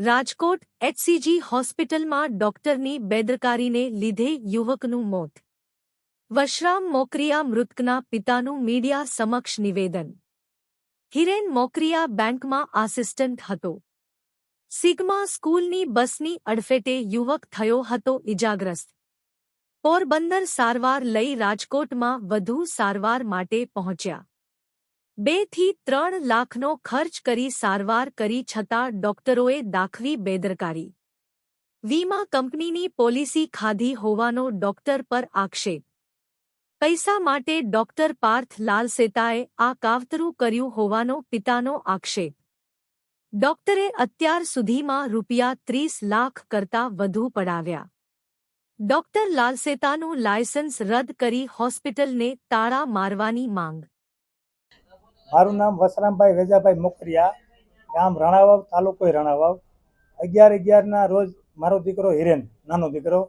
Rajkot HCG હોસ્પિટલમાં ડોક્ટરની બેદરકારીને લીધે યુવકનું મોત. વશરામ મોકરિયા મૃતકના પિતાનું મીડિયા સમક્ષ નિવેદન. હિરેન મોકરિયા બેંકમાં આસિસ્ટન્ટ હતો. સિગ્મા સ્કૂલની બસની અડફેટે યુવક થયો હતો ઇજાગ્રસ્ત પોરબંદર સારવાર લઈ રાજકોટમાં વધુ સારવાર માટે પહોંચ્યા. બેથી ત્રણ લાખનો ખર્ચ કરી સારવાર કરી છતાં ડોક્ટરોએ દાખવી બેદરકારી. વીમા કંપનીની પોલિસી ખાધી હોવાનો ડોક્ટર પર આક્ષેપ. પૈસા માટે ડોક્ટર પાર્થ લાલસેતાએ આ કાવતરું કર્યું હોવાનો પિતાનો આક્ષેપ. ડોક્ટરે અત્યાર સુધીમાં રૂપિયા ત્રીસ લાખ કરતાં વધુ પડાવ્યા. ડોક્ટર લાલસેતાનું લાયસન્સ રદ કરી હોસ્પિટલને તાળા મારવાની માંગ. મારું નામ વસરામભાઈ વેજાભાઈ મોકરિયા, ગામ રણાવાવ, તાલુકો રણાવાવ. અગિયાર અગિયારના રોજ મારો દીકરો હિરેન, નાનો દીકરો,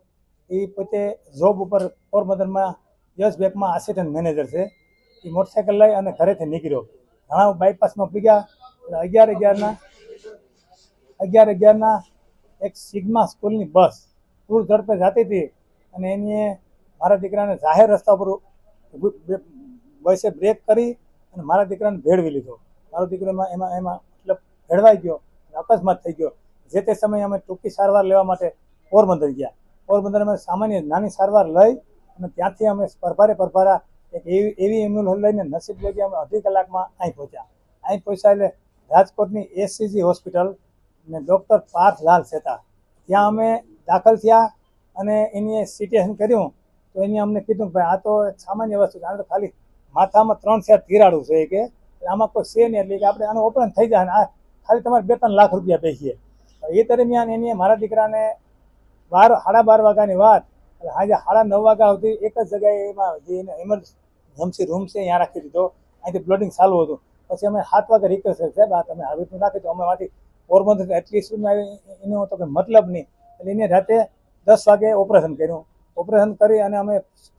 એ પોતે જોબ ઉપર પોરબંદરમાં યસ બેંકમાં આસિસ્ટન્ટ મેનેજર છે. એ મોટરસાઇકલ લઈ અને ઘરેથી નીકળ્યો. રણાવ બાયપાસમાં પૂગ્યા એટલે અગિયાર અગિયારના અગિયાર અગિયારના એક સિગ્મા સ્કૂલની બસ પૂર ઝડપે જતી હતી અને એની મારા દીકરાને જાહેર રસ્તા ઉપર બસે બ્રેક કરી અને મારા દીકરાને ભેળવી લીધો. મારો દીકરો એમાં એમાં એમાં મતલબ ભેળવાઈ ગયો અકસ્માત થઈ ગયો. જે તે સમયે અમે ટૂંકી સારવાર લેવા માટે પોરબંદર ગયા. પોરબંદર અમે સામાન્ય નાની સારવાર લઈ અને ત્યાંથી અમે પરભારે પરભારા એક એવી એવી એમ્બ્યુલન્સ લઈને નસીબ લગી અમે અઢી કલાકમાં અહીં પહોંચ્યા. અહીં પહોંચ્યા એટલે રાજકોટની એસસીજી હોસ્પિટલ ને ડૉક્ટર પાર્થ લાલ સેતા. ત્યાં અમે દાખલ થયા અને એની સિટેશન કર્યું. તો એને અમને કીધું કે ભાઈ આ તો સામાન્ય વસ્તુ છે. આ તો ખાલી માથામાં ત્રણ સેટ તિરાડું છે કે આમાં કોઈ છે નહીં, એટલે કે આપણે આનું ઓપરેશન થઈ જાય આ ખાલી તમારે બે ત્રણ લાખ રૂપિયા પૈકીએ એ દરમિયાન એની મારા દીકરાને બાર, સાડા બાર વાગ્યાની વાત એટલે આજે સાડા નવ વાગ્યા સુધી એક જ જગ્યાએ એમાં જે એને ઇમરજન્સી રૂમ છે ત્યાં રાખી દીધો. અહીંથી બ્લડિંગ ચાલુ હતું. પછી અમે સાત વાગે રિક્વેસ્ટ કરી, સાહેબ, આ તમે આવી રીતનું રાખી તો અમે માંથી પોરબંદર એટલી સ્પીડમાં આવી એનો તો કંઈ મતલબ નહીં. એટલે એને રાતે દસ વાગે ઓપરેશન કર્યું. ઓપરેશન કરી અને અમે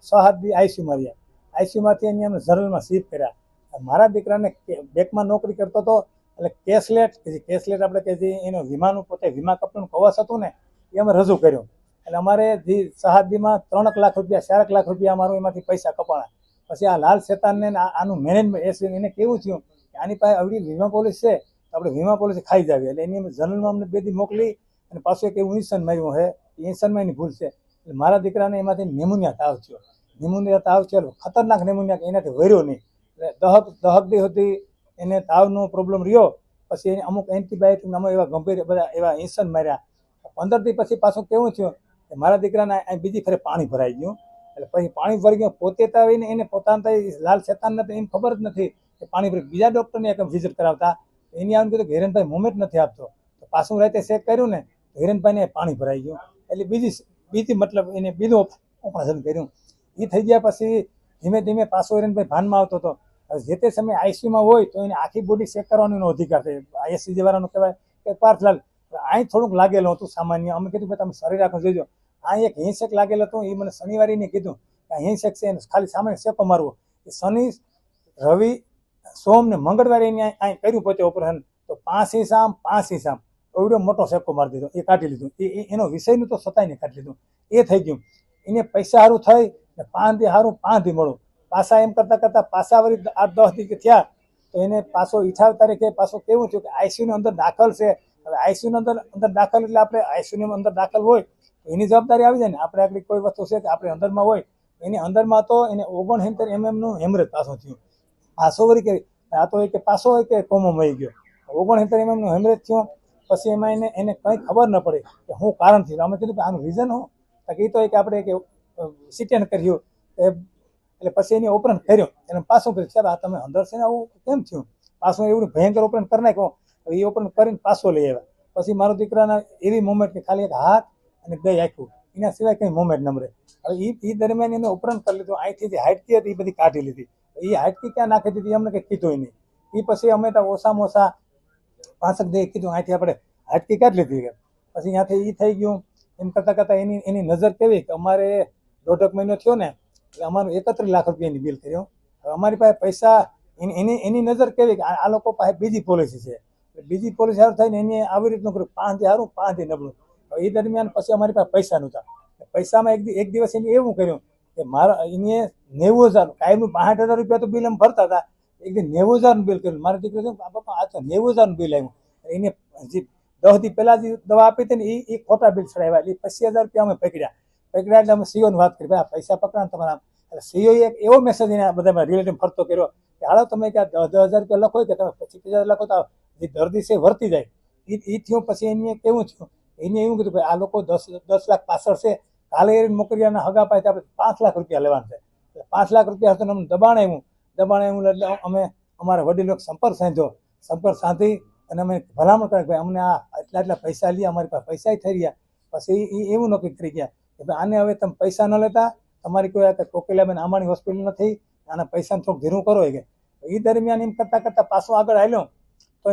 સહાદ બી દી આઈસીયુમાં રહ્યા આઈસીયુમાંથી એની અમે જનરલમાં શિફ્ટ કર્યા. મારા દીકરાને બેંકમાં નોકરી કરતો હતો, એટલે કેશલેટ, કે જે કેશલેટ આપણે કે જે એનો વીમાનું પોતે વીમા કંપનીનું કવચ હતું ને, એ અમે રજૂ કર્યું. એટલે અમારે જે સહાદીમાં ત્રણક લાખ રૂપિયા, ચારક લાખ રૂપિયા અમારું એમાંથી પૈસા કપાણા. પછી આ લાલ શેતાનને આનું મેનેજમેન્ટ એને કેવું થયું કે આની પાસે આવડી વીમા પોલિસી છે, તો આપણે વીમા પોલિસી ખાઈ જાવી. એટલે એની જનરલમાં અમને બે દી મોકલી અને પાછું એક એવું ઇન્સન માર્યું છે ઇન્સનમાં એની ભૂલ છે. એટલે મારા દીકરાને એમાંથી નેમોનિયા તાવ થયો. નેમોનિયા તાવ છે, ખતરનાક નિમોનિયા એનાથી વર્યો નહીં. દહક દહક દી હતી, એને તાવનો પ્રોબ્લેમ રહ્યો, પછી એને અમુક એન્ટીબાયોટિક અમુક એવા ગંભીર બધા એવા ઇન્સન માર્યા. પંદર દી પછી પાછું કેવું થયું કે મારા દીકરાને બીજી ફરે પાણી ભરાઈ ગયું. એટલે પછી પાણી ભરી ગયું, પોતે તાવીને એને પોતાના લાલ શેતાનને તો એમ ખબર જ નથી કે પાણી ભરી બીજા ડૉક્ટરને એક વિઝિટ કરાવતા. એની આમ કીધું કે હિરેનભાઈ મુમેન્ટ નથી આપતો. તો પાછું રાતે ચેક કર્યું ને હિરેનભાઈને પાણી ભરાઈ ગયું. એટલે બીજી બીજી મતલબ એને બીજું ઓપરેશન કર્યું. એ થઈ ગયા પછી ધીમે ધીમે પાછો ભાઈ ભાનમાં આવતો હતો. જે તે સમયે આઈસીયુમાં હોય તો એને આખી બોડી ચેક કરવાનો અધિકાર છે. આઈએસસી વાળાનું કહેવાય કે પાર્થલાલ અહીં થોડુંક લાગેલું હતું સામાન્ય. અમે કીધું કે તમે શરીર આખું જોઈજો આ એક હિંસેક લાગેલું હતું એ મને શનિવારે ને કીધું કે હિંસક છે, એને ખાલી સામાન્ય શેકો મારવો. એ શનિ, રવિ, સોમ ને મંગળવારે એને અહીં કર્યું પોતે ઓપરેશન તો પાંચ હિસામ પાંચ હિસામ. એવડો મોટો શેકો મારી દીધો. એ કાઢી લીધું. એ એનો વિષયનું તો સતાઈને કાઢી લીધું. એ થઈ ગયું. એને પૈસા સારું થઈ ને હારું પાંધી મળું. પાછા એમ કરતાં કરતાં પાછા વળી આઠ દસ દી થયા, તો એને પાછો ઈઠાવ તારીખે પાછો કેવું થયું કે આઈસીયુની અંદર દાખલ છે. હવે આઈસીયુની અંદર અંદર દાખલ એટલે આપણે આઈસીયુની અંદર દાખલ હોય એની જવાબદારી આવી જાય ને. આપણે આગળ કોઈ વસ્તુ છે કે આપણે અંદરમાં હોય, એની અંદરમાં તો એને ઓગણસિત્તેર એમએમનું હેમરેજ પાછું થયું. પાછો વળી કે આ તો કે પાછો હોય કે કોમો મળી ગયો. ઓગણસિત્તેર એમએમનું હેમરેજ થયું, પછી એમાં એને એને કંઈ ખબર ન પડે કે હું કારણ થયું. અમે કીધું કે આનું રીઝન હું કે એ તો કે આપણે કે સિટેન કર્યું એટલે પછી એની ઓપરેન કર્યું. એને પાછું કર્યું. સાહેબ, આ તમે અંદર છે ને આવું કેમ થયું? પાછું એવું ભયંકર ઓપરેન કરી નાખ્યું. એ ઓપરેન કરીને પાછો લઈ આવ્યા. પછી મારો દીકરાના એવી મુમેન્ટ કે ખાલી એક હાથ અને ગઈ આખું. એના સિવાય કંઈ મોમેન્ટ નમરે હવે એ એ દરમિયાન એને ઓપરેશન કરી લીધું. અહીંથી જે હાઇટકી હતી એ બધી કાઢી લીધી. એ હાઇટકી ક્યાં નાખી દીધી? અમને કંઈ કીધું નહીં. એ પછી અમે તો ઓછામાં ઓછા પાંસઠ દે કીધું. અહીંથી આપણે હાઇટકી કાઢી લીધી. પછી ત્યાંથી એ થઈ ગયું. એમ કરતાં કરતાં એની એની નજર કેવી? કે અમારે દોઢક મહિનો થયો ને, એટલે અમારું એકત્રીસ લાખ રૂપિયાની બિલ કર્યું. અમારી પાસે પૈસા, એની એની નજર કેવી કે આ લોકો પાસે બીજી પોલિસી છે. બીજી પોલિસી હાર થઈને એની આવી રીતનું કર્યું. પાંચથી હારું પાંચથી નબળું. એ દરમિયાન પછી અમારી પાસે પૈસા નહોતા. પૈસામાં એક એક દિવસ એને એવું કર્યું કે મારા એને નેવું હજાર, કાયમનું પાંઠ હજાર રૂપિયા તો બિલ એમ ભરતા હતા. એક દિવસ નેવું હજારનું બિલ કર્યું. મારા દીકરી બાપા આ તો નેવું હજારનું બિલ આવ્યું. એને જે દસથી પહેલાં જે દવા આપી હતી ને, એ એ ખોટા બિલ ચડાવ્યા. એટલે પચીસ હજાર રૂપિયા અમે પકડ્યા એટલે અમે સીઓને વાત કરી, ભાઈ પૈસા પકડાને તમારા એટલે સીઓ એક એવો મેસેજ એને બધા રિલેટિવ ફરતો કર્યો કે, હાલો, તમે કે દસ દસ હજાર રૂપિયા લખો, કે તમે પચીસ હજાર લખો, તો જે દર્દી છે વર્તી જાય. એ એ થયું, પછી એને કેવું થયું, એને એવું કીધું, ભાઈ, આ લોકો દસ દસ લાખ પાછળ છે, કાલે એ મોકરિયાના હગા પાસે આપણે પાંચ લાખ રૂપિયા લેવાના છે. પાંચ લાખ રૂપિયા હતો અમને દબાણ આવ્યું દબાણ આવ્યું એટલે અમે અમારા વડીલો સંપર્ક સાંધ્યો. સંપર્ક સાંધી અને અમે ભલામણ કરે ભાઈ, અમને આ એટલા એટલા પૈસા લઈએ અમારી પાસે પૈસા થઈ રહ્યા. પછી એ એવું નક્કી કરી ગયા. કે આને હવે તમે પૈસા ન લેતા, તમારી કોઈ આ કોકિલાબેન આમાણી હોસ્પિટલ નથી, આના પૈસાને થોડુંક ધીરું કરો કે. એ દરમિયાન એમ કરતાં કરતાં પાછું આગળ આવ્યો તો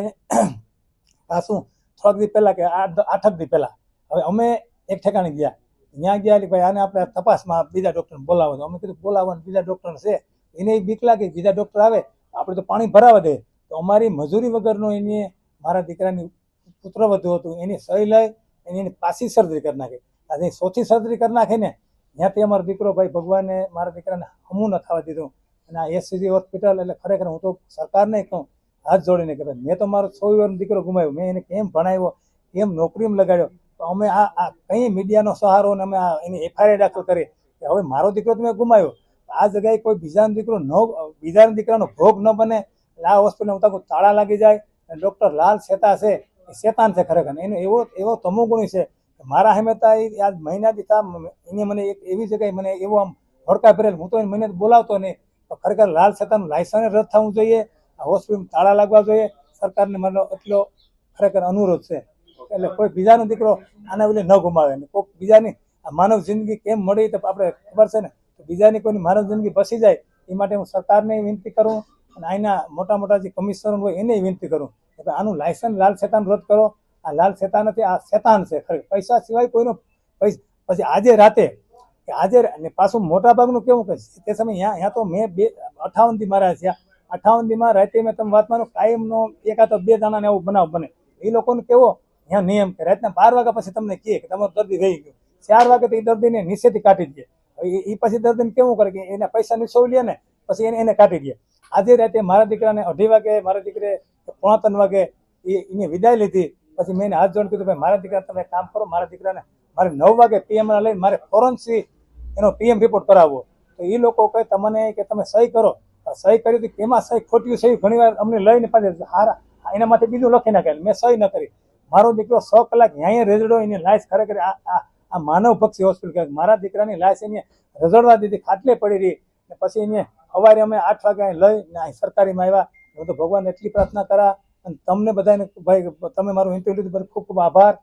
પાછું થોડાક દી પહેલાં કે આઠ આઠક દી પહેલાં. હવે અમે એક ઠેકાણે ગયા. ત્યાં ગયા ભાઈ આને આપણે તપાસમાં બીજા ડૉક્ટરને બોલાવો અમે કીધું બોલાવવાનું, બીજા ડૉક્ટર છે. એને બીક લાગે બીજા ડૉક્ટર આવે, આપણે તો પાણી ભરાવા દે. તો અમારી મજૂરી વગરનો એને મારા દીકરાની પુત્ર વધુ હતું. એની સહી લઈ એની એની પાછી સર્જરી કરી નાખી. આજે સોથી સર્જરી કરી નાખી ને ત્યાંથી અમારો દીકરો ભાઈ ભગવાને મારા દીકરાને હમું ન થવા દીધું. અને આ એસસીજી હોસ્પિટલ એટલે ખરેખર હું તો સરકારને કહું, હાથ જોડીને કે ભાઈ, મેં તો મારો સો વર્ષનો દીકરો ગુમાવ્યો, મેં એને કેમ ભણાવ્યો, કેમ નોકરીમાં લગાડ્યો? તો અમે આ આ કંઈ મીડિયાનો સહારો અને અમે આ એની એફઆઈઆર દાખલ કરી કે હવે મારો દીકરો તો મેં ગુમાવ્યો આ જગ્યાએ કોઈ બીજાનો દીકરો ન, બીજાના દીકરાનો ભોગ ન બને. એટલે આ હોસ્પિટલ હું તાકો તાળા લાગી જાય. અને ડૉક્ટર લાલ શેતા છે, એ શેતાન છે ખરેખર. એનો એવો એવો તમોગુણી છે મારા હેમેતા આજ મહિના દીધા એને મને એક એવી જગ્યાએ મને એવો આમ ભડકા ભરેલ હું તો એને મહિને બોલાવતો નહીં. તો ખરેખર લાલ શેતાનું લાયસન્સ રદ થવું જોઈએ. આ હોસ્પિટલ તાળા લાગવા જોઈએ. સરકારને મારો એટલો ખરેખર અનુરોધ છે. એટલે કોઈ બીજાનો દીકરો આના વિલે ન ગુમાવે. ને કોઈક બીજાની આ માનવ જિંદગી કેમ મળી તો આપણે ખબર છે ને. તો બીજાની કોઈની માનવ જિંદગી બસી જાય, એ માટે હું સરકારને વિનંતી કરું અને અહીંના મોટા મોટા જે કમિશનર હોય એને વિનંતી કરું. કે આનું લાયસન્સ લાલ શેતાન રદ કરો. આ લાલ શેતાન નથી, આ શેતાન છે ખરી. પૈસા સિવાય કોઈનો પૈસા, પછી આજે રાતે, આજે અને પાછું મોટા ભાગનું કેવું કે તે સમય અહીંયા અહીંયા તો મેં બે અઠાવન દી મારા છે. અઠાવન દીમાં રાતે મેં તમે વાત માનો કાયમનો એકાદ બે જણાને એવું બનાવ બને. એ લોકોને કેવો, અહીંયા નિયમ કે રાતના બાર વાગ્યા પછી તમને કહે કે તમારો દર્દી રહી ગયો. ચાર વાગે તો એ દર્દીને નીચેથી કાઢી દે. એ પછી દર્દીને કેવું કરે કે એના પૈસા નીચોવી લે ને, પછી એને એને કાઢી દે. આજે રાતે મારા દીકરાને અઢી વાગે, મારા દીકરે પોણા ત્રણ વાગે એ, એને વિદાય લીધી. પછી મેં હાથ જોડ કીધું, ભાઈ, મારા દીકરા, તમે કામ કરો, મારા દીકરાને મારે નવ વાગે પીએમ લઈને મારે ફોરન્સી એનો પીએમ રિપોર્ટ કરાવવો. તો એ લોકો કહે, તમને કે તમે સહી કરો. સહી કરી હતી કેમાં સહી? ખોટી સહી ઘણી વાર અમને લઈને પાછી હારા એના માટે બીજું લખી નાખેલ મેં સહી ન કરી. મારો દીકરો સો કલાક અહીંયા રેઝડો એની લાશ ખરેખર આ આ આ માનવ પક્ષી હોસ્પિટલ કહેવાય. મારા દીકરાની લાશ એને રજડવા દીધી, ખાટલે પડી રહી. ને પછી એને સવારે અમે આઠ વાગે લઈ ને સરકારીમાં આવ્યા. હું તો ભગવાન એટલી પ્રાર્થના કરા અને તમને બધાને ભાઈ તમે મારું ઇન્ટરવ્યુ લીધું ખૂબ ખૂબ આભાર.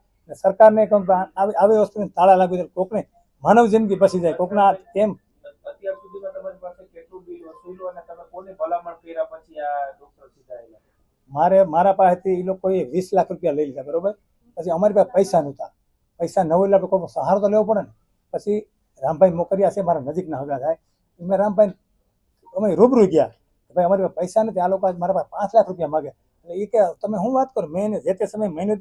સરકારને કહું આવી વસ્તુને તાળા લાગુ છે કોકને માનવ જિંદગી બસી જાય. કોકના કેમ? મારે મારા પાસેથી એ લોકોએ વીસ લાખ રૂપિયા લઈ લીધા બરોબર? પછી અમારી પાસે પૈસા નહોતા. પૈસા ન હોય એટલે આપણે કોઈ સહારો તો લેવો પડે ને? પછી રામભાઈ મોકરિયા છે મારા નજીકના હગા થાય. મેં રામભાઈ અમે રૂબરૂ ગયા. ભાઈ અમારી પાસે પૈસા નથી આ લોકો મારા પાસે પાંચ લાખ રૂપિયા માગે એટલે એ કે, તમે શું વાત કરો? મેં જે તે સમયે મહિને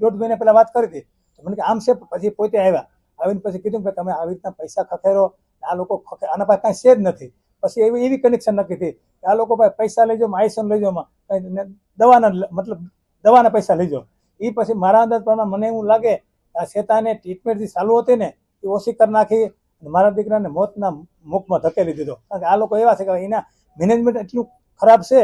દોઢ મહિને પહેલાં વાત કરી હતી. તો મને કે, આમ છે પછી પોતે આવ્યા. આવીને પછી કીધું કે, તમે આવી રીતના પૈસા ખખેરો. આ લોકો ખખે, આના પાસે કાંઈ છે જ નથી. પછી એવી એવી કનેક્શન નક્કી થઈ. કે આ લોકો પાસે પૈસા લઈ આઈસન લઈ જાઓ કંઈ દવાના મતલબ દવાના પૈસા લઈ જાઓ. એ પછી મારા અંદાજ પ્રમાણે મને એવું લાગે કે આ શેતાને ટ્રીટમેન્ટ જે ચાલુ હતી ને, એ ઓછી કરી નાખી મારા દીકરાને મોતના મુખમાં ધકેલી દીધો. કારણ કે આ લોકો એવા છે કે એના મેનેજમેન્ટ એટલું ખરાબ છે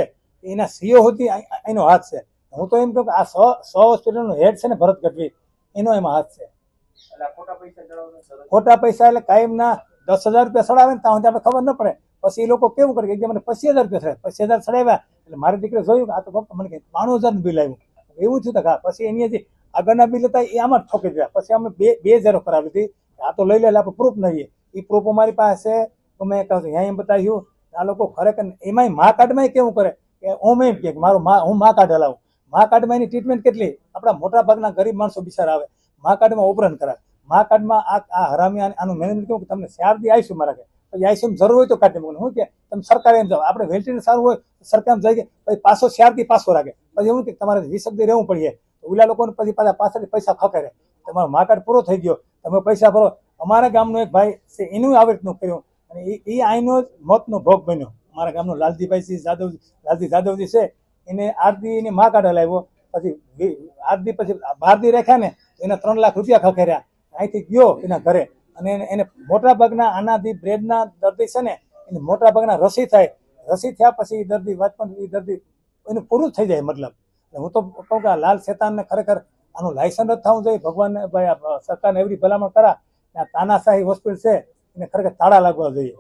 એના સીઓ હતી એનો હાથ છે. હું તો એમ કહું કે આ સો સો હોસ્પિટલનો હેડ છે ને ભરત ગઢવી એનો એમાં હાથ છે. ખોટા પૈસા એટલે કાયમના દસ હજાર રૂપિયા સડાવે ને ત્યાં સુધી આપણે ખબર ન પડે. પછી એ લોકો કેવું કરે કે મને પચીસ હજાર રૂપિયા ચડાવે પચીસ હજાર સડાવ્યા એટલે મારી દીકરી જોયું કે આ તો ફક્ત મને કે બાણું હજારનું બિલ આવ્યું એવું થયું હા પછી એની જે આગળના બિલ હતા એ આમાં જ ઠોકી દીધા. પછી અમે બે બે હજારો કરાવી હતી આ તો લઈ લે આપણે પ્રૂફ નહીં એ પ્રૂફ અમારી પાસે તો મેં કહું છું અહીંયા એમ બતાવ્યું. આ લોકો ખરેખર એમાંય મા કાર્ડમાં કેવું કરે? કે ઓમ એમ કે મારો મા, હું મા કાર્ડ હલાવું મા કાર્ડમાં એની ટ્રીટમેન્ટ કેટલી? આપણા મોટા ભાગના ગરીબ માણસો બિચારા આવે. મા કાર્ડમાં ઓપરેશન કરાવે. મા કાર્ડમાં આ આ હરામી આને- મેનેજમેન્ટ કેવું તમને ચાર દી મારા ઘરે પછી આઈસીએમ જરૂર હોય તો કાઢી મૂકે હું કે તમે સરકારે એમ જાઓ. આપણે વેન્ટિલેટર સારું હોય સરકાર જાય કે પછી પાછો ચારથી પાછો રાખે. પછી એવું કે તમારે વીસ દી રહેવું પડીએ ઓલા લોકોને પછી પાછા પાછળથી પૈસા ખખેરે તમારો મા કાર્ડ પૂરો થઈ ગયો. તમે પૈસા ભરો. અમારા ગામનો એક ભાઈ છે, એનું આવી રીતનું કર્યું. અને એ આઈનો જ મોતનો ભોગ બન્યો. અમારા ગામનો લાલજીભાઈ જાદવ, લાલજી જાદવજી છે, એને આરતી એને મા કાર્ડ હલાવ્યો પછી આરતી પછી બાર દી રાખ્યા ને, એને ત્રણ લાખ રૂપિયા ખખેર્યા. અહીંથી ગયો એના ઘરે. અને એને મોટા ભાગના આનાથી બ્રેડના દર્દી છે ને, એને મોટા ભાગના રસી થાય. રસી થયા પછી એ દર્દી વાંચપણ દર્દી એનું પૂરું થઈ જાય મતલબ. હું તો કહું કે લાલ શેતાનને ખરેખર આનું લાયસન્સ જ થવું જોઈએ. ભગવાનને, ભાઈ સરકારને એવી ભલામણ કરા. આ તાનાશાહી હોસ્પિટલ છે, એને ખરેખર તાળા લાગવા જોઈએ.